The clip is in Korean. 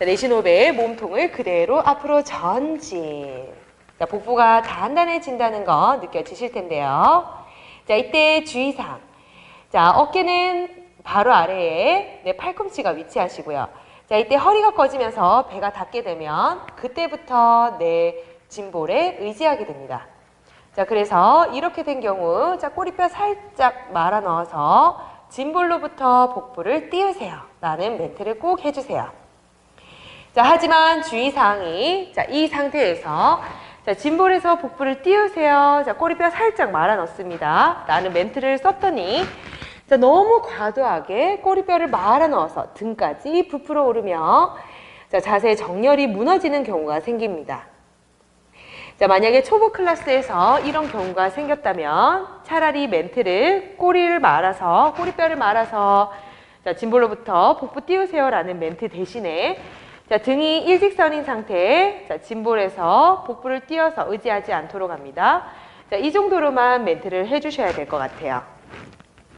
자, 내신 호흡에 몸통을 그대로 앞으로 전진. 자, 복부가 단단해진다는 거 느껴지실 텐데요. 자, 이때 주의사항. 자, 어깨는 바로 아래에 내 팔꿈치가 위치하시고요. 자, 이때 허리가 꺼지면서 배가 닿게 되면 그때부터 내 짐볼에 의지하게 됩니다. 자, 그래서 이렇게 된 경우, 자, 꼬리뼈 살짝 말아 넣어서 짐볼로부터 복부를 띄우세요. 라는 멘트를 꼭 해주세요. 자, 하지만 주의사항이, 자, 이 상태에서, 자, 짐볼에서 복부를 띄우세요. 자, 꼬리뼈 살짝 말아 넣습니다. 라는 멘트를 썼더니, 자, 너무 과도하게 꼬리뼈를 말아 넣어서 등까지 부풀어 오르며, 자, 자세 정렬이 무너지는 경우가 생깁니다. 자, 만약에 초보 클래스에서 이런 경우가 생겼다면 차라리 멘트를 꼬리를 말아서, 꼬리뼈를 말아서 자, 짐볼로부터 복부 띄우세요라는 멘트 대신에 자, 등이 일직선인 상태에 자, 짐볼에서 복부를 띄어서 의지하지 않도록 합니다. 자, 이 정도로만 멘트를 해주셔야 될 것 같아요.